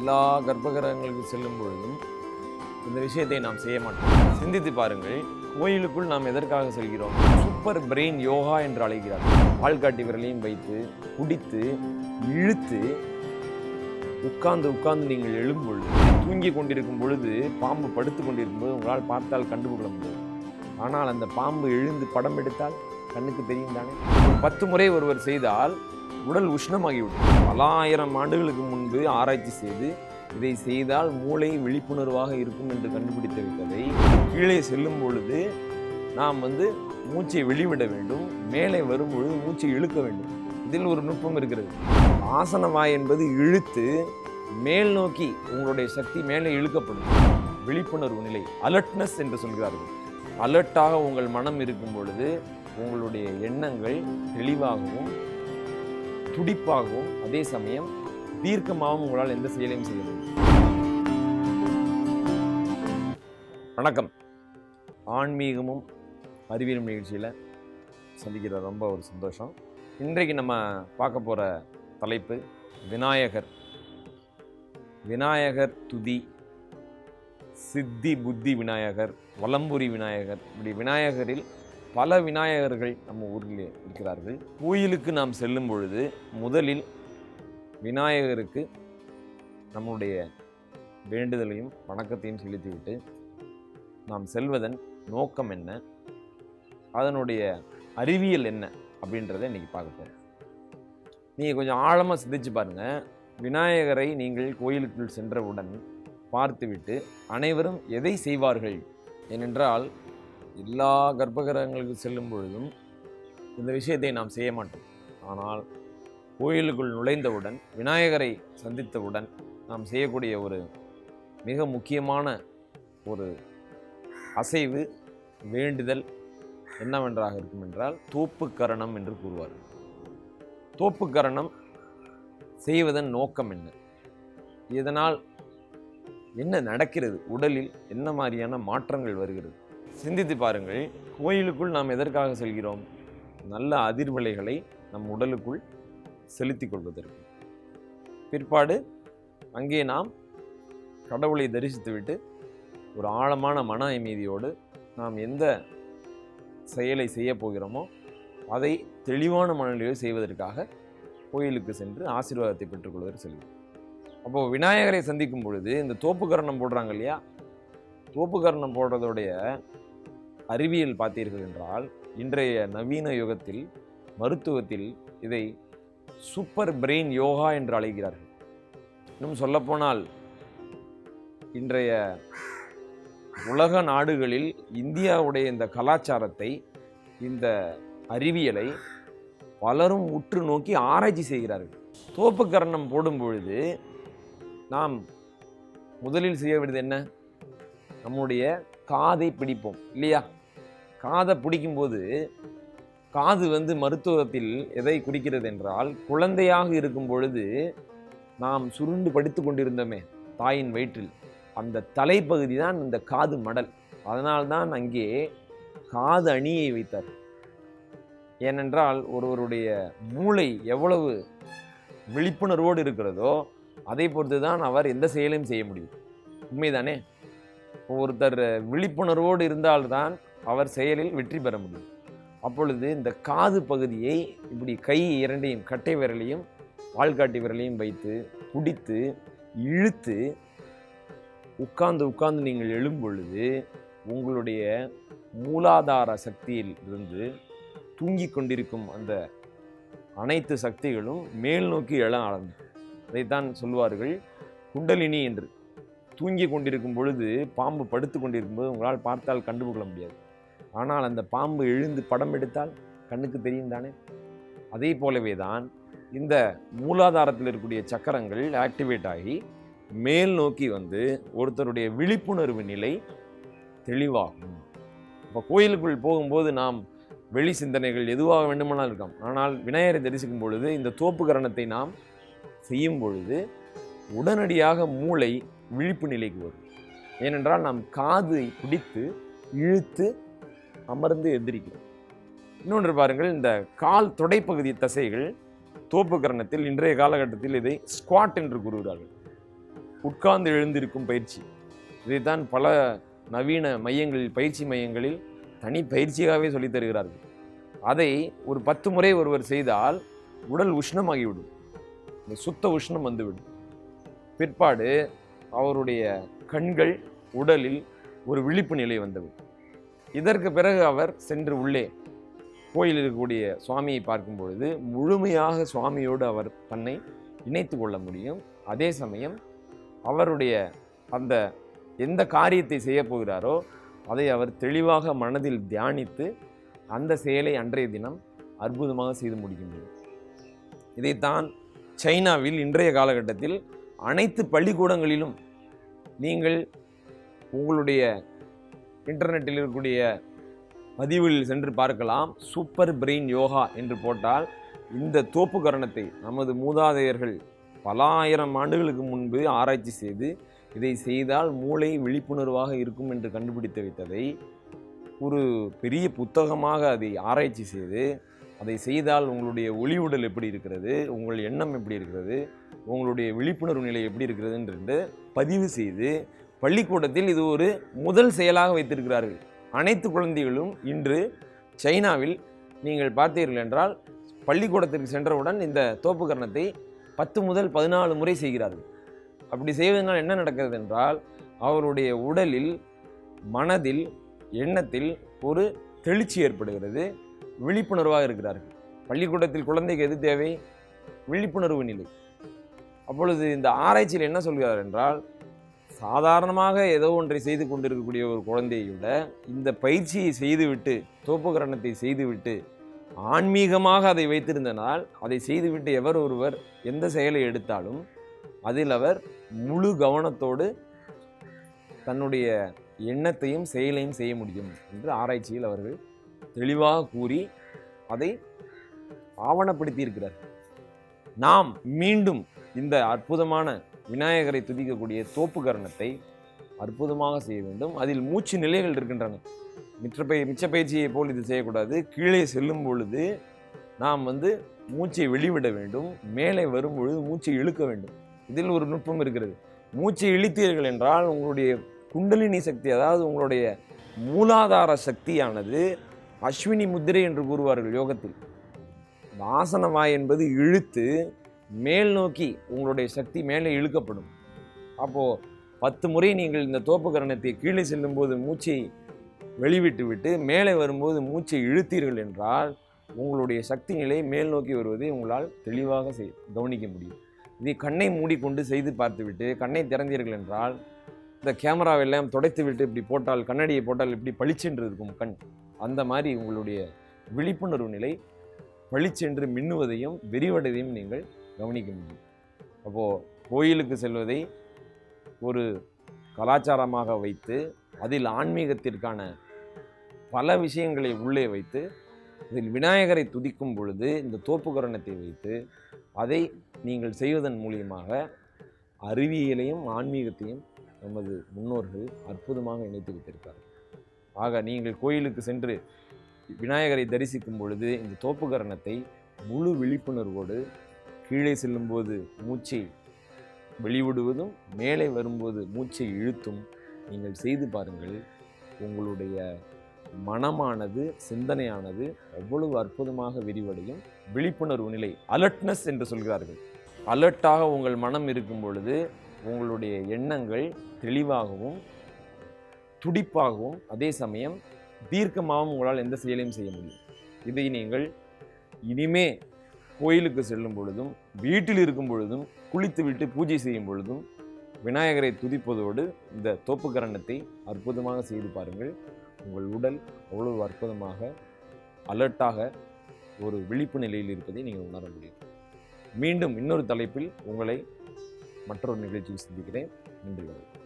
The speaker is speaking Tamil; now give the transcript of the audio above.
எல்லா கர்ப்பகிரகங்களுக்கு செல்லும் பொழுதும் இந்த விஷயத்தை நாம் செய்ய மாட்டோம். சிந்தித்து பாருங்கள் கோயிலுக்குள் நாம் எதற்காக செல்கிறோம்? சூப்பர் பிரெயின் யோகா என்று அழைக்கிறார். ஆள்காட்டி விரலையும் வைத்து குடித்து இழுத்து உட்கார்ந்து உட்கார்ந்து நீங்கள் எழும் பொழுது தூங்கி கொண்டிருக்கும் பொழுது பாம்பு படுத்து கொண்டிருக்கும் போது உங்களால் பார்த்தால் கண்டுபிடிக்க முடியாது. ஆனால் அந்த பாம்பு எழுந்து படம் எடுத்தால் கண்ணுக்கு தெரியும் தானே? ஒரு பத்து முறை ஒருவர் செய்தால் உடல் உஷ்ணமாகிவிடும். பல ஆயிரம் ஆண்டுகளுக்கு முன்பு ஆராய்ச்சி செய்து இதை செய்தால் மூளை விழிப்புணர்வாக இருக்கும் என்று கண்டுபிடித்து விட்டதை கீழே செல்லும் பொழுது நாம் வந்து மூச்சை வெளிவிட வேண்டும். மேலே வரும் பொழுது மூச்சை இழுக்க வேண்டும். இதில் ஒரு நுட்பம் இருக்கிறது. ஆசனவாய் என்பது இழுத்து மேல் நோக்கி உங்களுடைய சக்தி மேலே இழுக்கப்படும். விழிப்புணர்வு நிலை அலர்ட்னஸ் என்று சொல்கிறார்கள். அலர்ட்டாக உங்கள் மனம் இருக்கும் பொழுது உங்களுடைய எண்ணங்கள் தெளிவாகவும் துடிப்பாகவும் அதே சமயம் தீர்க்கமாகவும் உங்களால் எந்த செயலையும் செய்ய முடியும். வணக்கம். ஆன்மீகமும் அறிவியலும் நிகழ்ச்சியில் சந்திக்கிற ரொம்ப ஒரு சந்தோஷம். இன்றைக்கு நம்ம பார்க்க போகிற தலைப்பு விநாயகர். விநாயகர் துதி சித்தி புத்தி விநாயகர் வலம்புரி விநாயகர். இப்படி விநாயகரில் பல விநாயகர்கள் நம்ம ஊரில் இருக்கிறார்கள். கோயிலுக்கு நாம் செல்லும் பொழுது முதலில் விநாயகருக்கு நம்முடைய வேண்டுதலையும் வணக்கத்தையும் செலுத்திவிட்டு நாம் செல்வதன் நோக்கம் என்ன? அதனுடைய அறிவியல் என்ன? அப்படின்றத இன்னைக்கு பார்க்க போகிறோம் நீங்கள் கொஞ்சம் ஆழமாக சிந்திச்சு பாருங்கள் விநாயகரை நீங்கள் கோயிலுக்குள் சென்றவுடன் பார்த்துவிட்டு அனைவரும் எதை செய்வார்கள்? ஏனென்றால் எல்லா கர்ப்பகிரகங்களுக்கு செல்லும் பொழுதும் இந்த விஷயத்தை நாம் செய்ய மாட்டோம். ஆனால் கோயிலுக்குள் நுழைந்தவுடன் விநாயகரை சந்தித்தவுடன் நாம் செய்யக்கூடிய ஒரு மிக முக்கியமான ஒரு அசைவு வேண்டுதல் என்னவென்றாக இருக்கும் என்றால் தோப்புக்கரணம் என்று கூறுவார்கள். தோப்புக்கரணம் செய்வதன் நோக்கம் என்ன? இதனால் என்ன நடக்கிறது? உடலில் என்ன மாதிரியான மாற்றங்கள் வருகிறது? சிந்தித்து பாருங்கள் கோயிலுக்குள் நாம் எதற்காக செல்கிறோம்? நல்ல அதிர்வலைகளை நம் உடலுக்குள் செலுத்திக் கொள்வதற்கு. பிற்பாடு அங்கே நாம் கடவுளை தரிசித்துவிட்டு ஒரு ஆழமான மன அமைதியோடு நாம் எந்த செயலை செய்ய போகிறோமோ அதை தெளிவான மனநிலையில் செய்வதற்காக கோயிலுக்கு சென்று ஆசீர்வாதத்தை பெற்றுக்கொள்வதற்கு செல்கிறோம். அப்போது விநாயகரை சந்திக்கும் பொழுது இந்த தோப்புக்கரணம் போடுறாங்க இல்லையா? தோப்புக்கரணம் போடுறதுடைய அறிவியல் பார்த்தீர்கள் என்றால் இன்றைய நவீன யுகத்தில் மருத்துவத்தில் இதை சூப்பர் பிரெயின் யோகா என்று அழைக்கிறார்கள். இன்னும் சொல்லப்போனால் இன்றைய உலக நாடுகளில் இந்தியாவுடைய இந்த கலாச்சாரத்தை இந்த அறிவியலை பலரும் உற்று நோக்கி ஆராய்ச்சி செய்கிறார்கள். தோப்புக்கரணம் போடும் பொழுது நாம் முதலில் செய்ய வேண்டியது என்ன? நம்முடைய காதை பிடிப்போம் இல்லையா? காதை பிடிக்கும்போது காது வந்து மருத்துவத்தில் எதை குறிக்கிறது என்றால் குழந்தையாக இருக்கும் பொழுது நாம் சுருண்டு படித்து கொண்டிருந்தோமே தாயின் வயிற்றில். அந்த தலைப்பகுதி தான் இந்த காது மடல். அதனால்தான் அங்கே காது அணியை வைத்தார். ஏனென்றால் ஒருவருடைய மூளை எவ்வளவு விழிப்புணர்வோடு இருக்கிறதோ அதை பொறுத்து தான் அவர் எந்த செயலையும் செய்ய முடியும். உண்மைதானே? ஒருத்தர் விழிப்புணர்வோடு இருந்தால்தான் அவர் செயலில் வெற்றி பெற முடியும். அப்பொழுது இந்த காது பகுதியை இப்படி கை இரண்டையும் கட்டை விரலையும் ஆள்காட்டி விரலையும் வைத்து பிடித்து இழுத்து உட்கார்ந்து உட்கார்ந்து நீங்கள் எழும் பொழுது உங்களுடைய மூலாதார சக்தியில் இருந்து தூங்கி கொண்டிருக்கும் அந்த அனைத்து சக்திகளும் மேல் நோக்கி எழ ஆரம்பிக்கும். அதைத்தான் சொல்வார்கள் குண்டலினி என்று. தூங்கி கொண்டிருக்கும் பொழுது பாம்பு படுத்து கொண்டிருக்கும் போது உங்களால் பார்த்தால் கண்டுபிடிக்க முடியாது. ஆனால் அந்த பாம்பு எழுந்து படம் எடுத்தால் கண்ணுக்கு தெரியும் தானே? அதே போலவே தான் இந்த மூலாதாரத்தில் இருக்கக்கூடிய சக்கரங்கள் ஆக்டிவேட் ஆகி மேல் நோக்கி வந்து ஒருத்தருடைய விழிப்புணர்வு நிலை தெளிவாகும். இப்போ கோயிலுக்குள் போகும்போது நாம் வெளி சிந்தனைகள் எதுவாக வேண்டுமானால் இருக்கலாம். ஆனால் விநாயகரை தரிசிக்கும் பொழுது இந்த தோப்பு கரணத்தை நாம் செய்யும் பொழுது உடனடியாக மூளை விழிப்பு நிலைக்கு வரும். ஏனென்றால் நாம் காது பிடித்து இழுத்து அமர்ந்து எந்திரிக்கிறோம். இன்னொன்று பாருங்கள் இந்த கால் தொடைப்பகுதி தசைகள் தோப்பு கரணத்தில் இன்றைய காலகட்டத்தில் இதை ஸ்குவாட் என்று கூறுகிறார்கள். உட்கார்ந்து எழுந்திருக்கும் பயிற்சி. இதைத்தான் பல நவீன மையங்களில் பயிற்சி மையங்களில் தனி பயிற்சியாகவே சொல்லித் தருகிறார்கள். அதை ஒரு பத்து முறை ஒருவர் செய்தால் உடல் உஷ்ணமாகிவிடும். இந்த சுத்த உஷ்ணம் வந்துவிடும். பிற்பாடு அவருடைய கண்கள் உடலில் ஒரு விழிப்பு நிலை வந்துவிடும் இதற்கு பிறகு அவர் சென்று உள்ளே கோயிலில் இருக்கக்கூடிய சுவாமியை பார்க்கும் பொழுது முழுமையாக சுவாமியோடு அவர் தன்னை இணைத்து கொள்ள முடியும். அதே சமயம் அவருடைய அந்த எந்த காரியத்தை செய்ய போகிறாரோ அதை அவர் தெளிவாக மனதில் தியானித்து அந்த செயலை அன்றைய தினம் அற்புதமாக செய்து முடிக்க முடியும். இதைத்தான் சைனாவில் இன்றைய காலகட்டத்தில் அனைத்து பள்ளிக்கூடங்களிலும் நீங்கள் உங்களுடைய இன்டர்நெட்டில் இருக்கக்கூடிய பதிவில் சென்று பார்க்கலாம். சூப்பர் பிரெயின் யோகா என்று போட்டால் இந்த தோப்பு கரணத்தை நமது மூதாதையர்கள் பல ஆயிரம் ஆண்டுகளுக்கு முன்பு ஆராய்ச்சி செய்து இதை செய்தால் மூளை விழிப்புணர்வாக இருக்கும் என்று கண்டுபிடித்து வைத்ததை ஒரு பெரிய புத்தகமாக அதை ஆராய்ச்சி செய்து அதை செய்தால் உங்களுடைய ஒளி உடல் எப்படி இருக்கிறது உங்கள் எண்ணம் எப்படி இருக்கிறது உங்களுடைய விழிப்புணர்வு நிலை எப்படி இருக்கிறது என்று பதிவு செய்து பள்ளிக்கூடத்தில் இது ஒரு முதல் செயலாக வைத்திருக்கிறார்கள். அனைத்து குழந்தைகளும் இன்று சைனாவில் நீங்கள் பார்த்தீர்கள் என்றால் பள்ளிக்கூடத்திற்கு சென்றவுடன் இந்த தோப்புக்கரணத்தை பத்து முதல் பதினாலு முறை செய்கிறார்கள். அப்படி செய்வதனால் என்ன நடக்கிறது என்றால் அவருடைய உடலில் மனதில் எண்ணத்தில் ஒரு தெளிச்சி ஏற்படுகிறது. விழிப்புணர்வாக இருக்கிறார்கள். பள்ளிக்கூடத்தில் குழந்தைக்கு எது தேவை? விழிப்புணர்வு நிலை. அப்பொழுது இந்த ஆராய்ச்சியில் என்ன சொல்கிறார் என்றால் சாதாரணமாக ஏதோ ஒன்றை செய்து கொண்டிருக்கக்கூடிய ஒரு குழந்தையை விட இந்த பயிற்சியை செய்துவிட்டு தோப்புகரணத்தை செய்துவிட்டு ஆன்மீகமாக அதை வைத்திருந்தனால் அதை செய்துவிட்டு எவர் ஒருவர் எந்த செயலை எடுத்தாலும் அதில் அவர் முழு கவனத்தோடு தன்னுடைய எண்ணத்தையும் செயலையும் செய்ய முடியும் என்று ஆராய்ச்சியில் அவர்கள் தெளிவாக கூறி அதை ஆவணப்படுத்தியிருக்கிறார். நாம் மீண்டும் இந்த அற்புதமான விநாயகரை துதிக்கக்கூடிய தோப்பு கரணத்தை அற்புதமாக செய்ய வேண்டும். அதில் மூச்சு நிலைகள் இருக்கின்றன. மிச்ச பய மிச்ச பயிற்சியை போல் இது செய்யக்கூடாது. கீழே செல்லும் பொழுது நாம் வந்து மூச்சை வெளிவிட வேண்டும். மேலே வரும் பொழுது மூச்சை இழுக்க வேண்டும். இதில் ஒரு நுட்பம் இருக்கிறது. மூச்சை இழுத்தீர்கள் என்றால் உங்களுடைய குண்டலினி சக்தி அதாவது உங்களுடைய மூலாதார சக்தியானது அஸ்வினி முத்திரை என்று கூறுவார்கள் யோகத்தில். வாசனவாய் என்பது இழுத்து மேல் நோக்கி உங்களுடைய சக்தி மேலே இழுக்கப்படும். அப்போது பத்து முறை நீங்கள் இந்த தோப்பு கரணத்தை கீழே செல்லும்போது மூச்சை வெளிவிட்டு விட்டு மேலே வரும்போது மூச்சை இழுத்தீர்கள் என்றால் உங்களுடைய சக்தி நிலை மேல் நோக்கி வருவதை உங்களால் தெளிவாக செய் கவனிக்க முடியும். இதை கண்ணை மூடிக்கொண்டு செய்து பார்த்துவிட்டு கண்ணை திறந்தீர்கள் என்றால் இந்த கேமராவெல்லாம் துடைத்து விட்டு இப்படி போட்டால் கண்ணாடியை போட்டால் இப்படி பளிச்சென்று இருக்கும் கண். அந்த மாதிரி உங்களுடைய விழிப்புணர்வு நிலை பளிச்சென்று மின்னுவதையும் விரிவடையதையும் நீங்கள் கவனிக்க முடியும் அப்போது கோயிலுக்கு செல்வதை ஒரு கலாச்சாரமாக வைத்து அதில் ஆன்மீகத்திற்கான பல விஷயங்களை உள்ளே வைத்து இதில் விநாயகரை துதிக்கும் பொழுது இந்த தோப்புக்கரணத்தை வைத்து அதை நீங்கள் செய்வதன் மூலியமாக அறிவியலையும் ஆன்மீகத்தையும் நமது முன்னோர்கள் அற்புதமாக இணைத்து வைத்திருக்கார்கள் ஆக நீங்கள் கோயிலுக்கு சென்று விநாயகரை தரிசிக்கும் பொழுது இந்த தோப்புக்கரணத்தை முழு விழிப்புணர்வோடு கீழே செல்லும்போது மூச்சை வெளிவிடுவதும் மேலே வரும்போது மூச்சை இழுத்தும் நீங்கள் செய்து பாருங்கள். உங்களுடைய மனமானது சிந்தனையானது எவ்வளவு அற்புதமாக விரிவடையும். விழிப்புணர்வு நிலை அலர்ட்னஸ் என்று சொல்கிறார்கள். அலர்ட்டாக உங்கள் மனம் இருக்கும் பொழுது உங்களுடைய எண்ணங்கள் தெளிவாகவும் துடிப்பாகவும் அதே சமயம் தீர்க்கமாகவும் உங்களால் எந்த செயலையும் செய்ய முடியும். இதை நீங்கள் இனிமே கோயிலுக்கு செல்லும் பொழுதும் வீட்டில் இருக்கும் பொழுதும் குளித்துவிட்டு பூஜை செய்யும் பொழுதும் விநாயகரை துதிப்பதோடு இந்த தோப்பு கரணத்தை அற்புதமாக செய்து பாருங்கள். உங்கள் உடல் அவ்வளவு அற்புதமாக அலர்ட்டாக ஒரு விழிப்பு நிலையில் இருப்பதை நீங்கள் உணர முடியும். மீண்டும் இன்னொரு தலைப்பில் உங்களை மற்றொரு நிகழ்ச்சியில் சந்திக்கிறேன். நன்றி வணக்கம்.